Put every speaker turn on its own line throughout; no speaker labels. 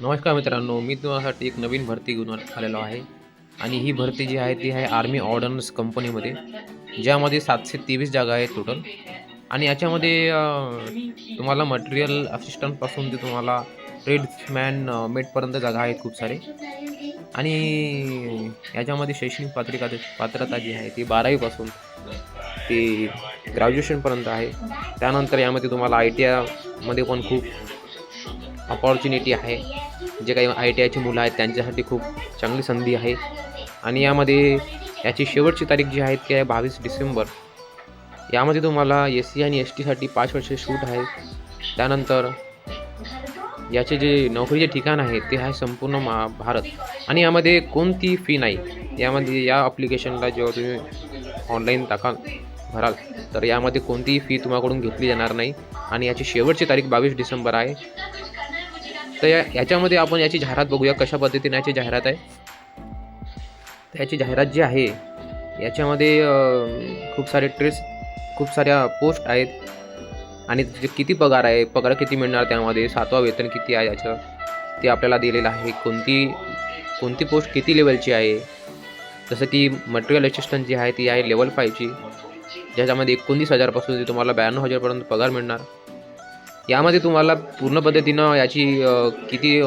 नमस्कार मित्रांनो मी तुम्हासाठी एक नवीन भरती घेऊन आलेलो आहे. आणि ही भरती जी आहे ती आहे आर्मी ऑर्डन्स कंपनीमध्ये ज्यामध्ये सातशे तेवीस जागा आहेत टोटल आणि याच्यामध्ये तुम्हाला मटेरियल असिस्टंटपासून ते तुम्हाला ट्रेड्समॅन मेटपर्यंत जागा आहेत खूप सारे. आणि याच्यामध्ये शैक्षणिक पात्रिका पात्रता जी आहे ती बारावीपासून ते ग्रॅज्युएशनपर्यंत आहे. त्यानंतर यामध्ये तुम्हाला आय टी आयमध्ये पण खूप अपॉर्च्युनिटी आहे. जे काही आय टी आयची मुलं आहेत त्यांच्यासाठी खूप चांगली संधी आहे. आणि यामध्ये याची शेवटची तारीख जी आहे ती आहे बावीस डिसेंबर. यामध्ये तुम्हाला एस सी आणि एस टीसाठी पाच वर्ष शूट आहे. त्यानंतर याचे जे नोकरीचे ठिकाण आहे ते आहे संपूर्ण मा भारत. आणि यामध्ये कोणती फी नाही यामध्ये या ॲप्लिकेशनला जेव्हा तुम्ही ऑनलाईन टाकाल भराल तर यामध्ये कोणतीही फी तुम्हाकडून घेतली जाणार नाही. आणि याची शेवटची तारीख बावीस डिसेंबर आहे. तर या याच्यामध्ये आपण याची जाहिरात बघूया कशा पद्धतीने याची जाहिरात आहे. तर याची जाहिरात जी आहे याच्यामध्ये खूप सारे ट्रेस खूप साऱ्या पोस्ट आहेत. आणि त्याचे किती पगार आहे पगार किती मिळणार त्यामध्ये सातवा वेतन किती आहे याचं ते आपल्याला दिलेलं आहे. कोणती कोणती पोस्ट किती लेवलची आहे? जसं की मटेरियल असिस्टंट जी आहे ती आहे लेवल फायची ज्याच्यामध्ये एकोणतीस हजारपासून ते तुम्हाला ब्याण्णव हजारपर्यंत पगार मिळणार. यामध्ये तुम्हाला पूर्ण पद्धतीनं याची किती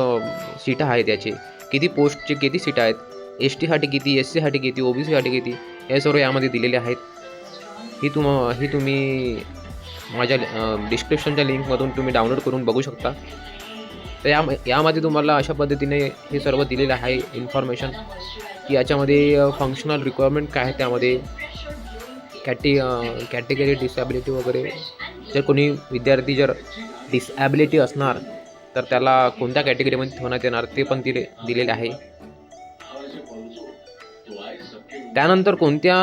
सीटं आहेत याचे किती पोस्टचे किती सीटं आहेत एस टीसाठी किती एस सीसाठी किती ओ बी सीसाठी किती हे सर्व यामध्ये दिलेले आहेत. ही तुम ही तुम्ही माझ्या डिस्क्रिप्शनच्या लिंकमधून तुम्ही डाउनलोड करून बघू शकता. तर या यामध्ये तुम्हाला अशा पद्धतीने हे सर्व दिलेलं आहे इन्फॉर्मेशन की याच्यामध्ये फंक्शनल रिक्वायरमेंट काय आहे त्यामध्ये कॅटे कॅटेगरी डिसॅबिलिटी वगैरे. जर कोणी विद्यार्थी जर डिसॲबिलिटी असणार तर त्याला कोणत्या कॅटेगरीमध्ये ठेवण्यात येणार ते पण दिले दिलेले आहे. त्यानंतर कोणत्या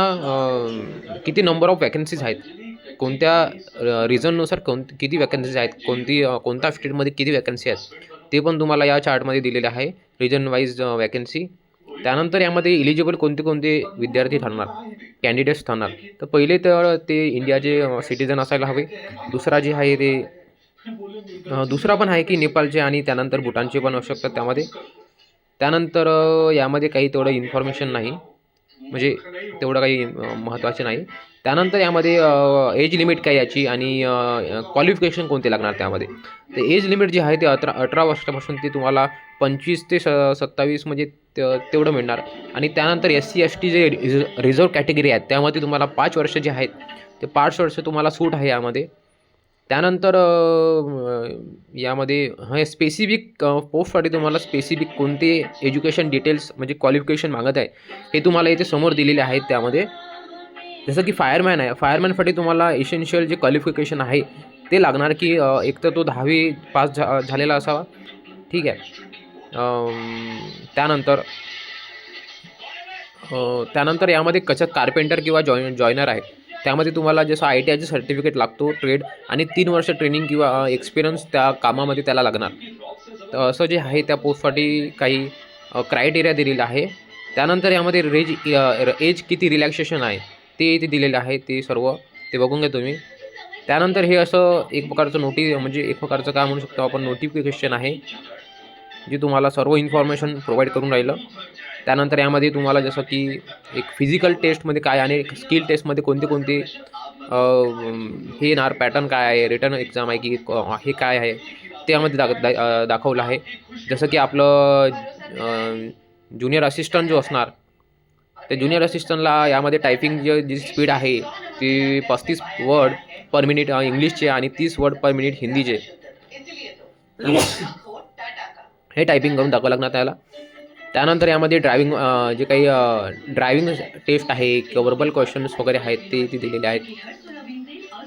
किती नंबर ऑफ वॅकन्सीज आहेत? कोणत्या रिझननुसार कोण किती वॅकन्सीज आहेत? कोणती कोणत्या स्टेटमध्ये किती वॅकन्सी आहेत? ते पण तुम्हाला या चार्टमध्ये दिलेले आहे रिजन वाईज वॅकन्सी त्यानंतर यामध्ये इलिजिबल कोणते कोणते विद्यार्थी ठरणार? कॅन्डिडेट्स ठरणार. तर पहिले तर ते इंडियाचे सिटीजन असायला हवे. दुसरा जे आहे ते दुसरा पण आहे की नेपाळचे आणि त्यानंतर भूटानचे पण असू शकतात त्यामध्ये. त्यानंतर यामध्ये काही तेवढं इन्फॉर्मेशन नाही. म्हणजे तेवढं काही महत्त्वाचे नाही. त्यानंतर यामध्ये एज लिमिट काय याची आणि क्वालिफिकेशन कोणते लागणार त्यामध्ये? तर एज लिमिट जी आहे ते अठरा अठरा वर्षापासून ते तुम्हाला पंचवीस ते स सत्तावीस म्हणजे तेवढं मिळणार. आणि त्यानंतर एस सी एस टी जे रिझर्व कॅटेगरी आहेत त्यामध्ये तुम्हाला पाच वर्ष जे आहेत ते पाच वर्ष तुम्हाला सूट आहे यामध्ये. त्यानंतर यामध्ये हे स्पेसिफिक पोस्टसाठी तुम्हाला स्पेसिफिक कोणते एज्युकेशन डिटेल्स म्हणजे क्वालिफिकेशन मागत आहे हे तुम्हाला इथे समोर दिलेले आहेत त्यामध्ये. जसं की फायरमॅन आहे फायरमॅनसाठी तुम्हाला एसेन्शियल जे क्वालिफिकेशन आहे ते लागणार की एक तर तो दहावी पास झा झालेला असावा. ठीक आहे. त्यानंतर त्यानंतर यामध्ये कसं कार्पेंटर किंवा जॉय जॉयनर आहे. त्यामध्ये तुम्हाला जसं आय टी आयचं सर्टिफिकेट लागतो ट्रेड आणि तीन वर्ष ट्रेनिंग किंवा एक्सपिरियन्स त्या कामामध्ये त्याला लागणार. तर असं जे आहे त्या पोस्टसाठी काही क्रायटेरिया दिलेला आहे. त्यानंतर यामध्ये रेज एज किती रिलॅक्सेशन आहे ते इथे दिलेलं आहे ते सर्व ते बघून घ्या तुम्ही. त्यानंतर हे असं एक प्रकारचं नोटी म्हणजे एक प्रकारचं काय म्हणू शकतो आपण नोटिफिकेशन आहे जे तुम्हाला सर्व इन्फॉर्मेशन प्रोव्हाइड करून राहिलं. त्यानंतर यामध्ये तुम्हाला जसं की एक फिजिकल टेस्टमध्ये काय आणि स्किल टेस्टमध्ये कोणते कोणते हे येणार पॅटर्न काय आहे रिटर्न एक्झाम आहे की हे काय आहे ते यामध्ये दाख दा दाखवलं आहे. जसं की आपलं ज्युनियर असिस्टंट जो असणार त्या ज्युनियर असिस्टंटला यामध्ये टायपिंग जे जी स्पीड आहे ती पस्तीस वर्ड पर मिनिट इंग्लिशचे आणि तीस वर्ड पर मिनिट हिंदीचे हे टायपिंग करून दाखवावं लागणार त्याला. त्यानंतर यामध्ये ड्रायविंग जे काही ड्रायविंग टेस्ट आहे किंवा वर्बल क्वेश्चन्स वगैरे आहेत ते इथे दिलेले आहेत.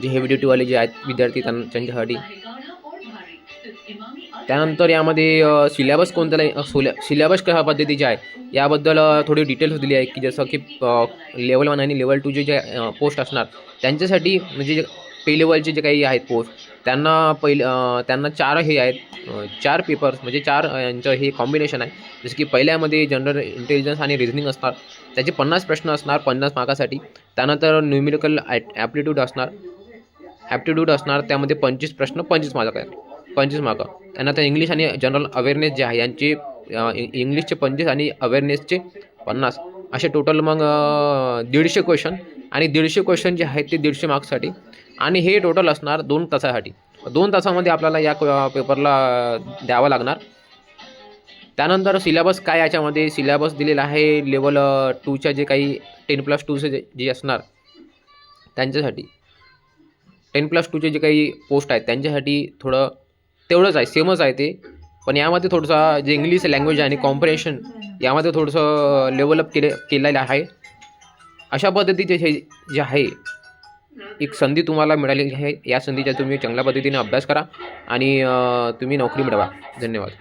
जे हेवी ड्युटीवाले जे आहेत विद्यार्थी त्यां त्यांच्यासाठी. त्यानंतर यामध्ये सिलेबस कोणत्या सिलेबस कशा पद्धतीचे आहे? याबद्दल थोडी डिटेल्स दिली आहे की जसं की लेवल वन आणि लेवल टूचे जे पोस्ट असणार त्यांच्यासाठी म्हणजे जे पे लेवलचे जे काही आहेत पोस्ट त्यांना पहिले त्यांना चार हे आहेत चार पेपर्स म्हणजे चार यांचं हे कॉम्बिनेशन आहे. जसं की पहिल्यामध्ये जनरल इंटेलिजन्स आणि रिझनिंग असणार त्याचे पन्नास प्रश्न असणार पन्नास मार्कासाठी. त्यानंतर न्यूमेरिकल ॲप्टिट्यूड असणार ॲप्टिट्यूड असणार त्यामध्ये पंचवीस प्रश्न पंचवीस मार्क आहेत. पंचवीस मार्क. त्यानंतर इंग्लिश आणि जनरल अवेअरनेस जे आहे यांचे इंग्लिशचे पंचवीस आणि अवेअरनेसचे पन्नास. असे टोटल मग दीडशे क्वेश्चन आणि दीडशे क्वेश्चन जे आहेत ते दीडशे मार्क्ससाठी आणि हे टोटल असणार दोन तासासाठी. दोन तासामध्ये आपल्याला या पेपरला द्यावं लागणार. त्यानंतर सिलेबस काय याच्यामध्ये? सिलेबस दिलेला आहे लेवल टूच्या जे काही टेन प्लस टूचे जे जे असणार त्यांच्यासाठी. टेन प्लस टूचे जे काही पोस्ट आहेत त्यांच्यासाठी थोडं तेवढंच आहे सेमच आहे ते. पण यामध्ये थोडंसं जे इंग्लिश लँग्वेज आणि कॉम्प्रेशन यामध्ये थोडंसं लेवलअप केले केलेलं आहे. अशा पद्धतीचे हे जे आहे एक संधी तुम्हाला मिळालेली आहे. या संधीचा तुम्ही चांगल्या पद्धतीने अभ्यास करा आणि तुम्ही नोकरी मिळवा. धन्यवाद.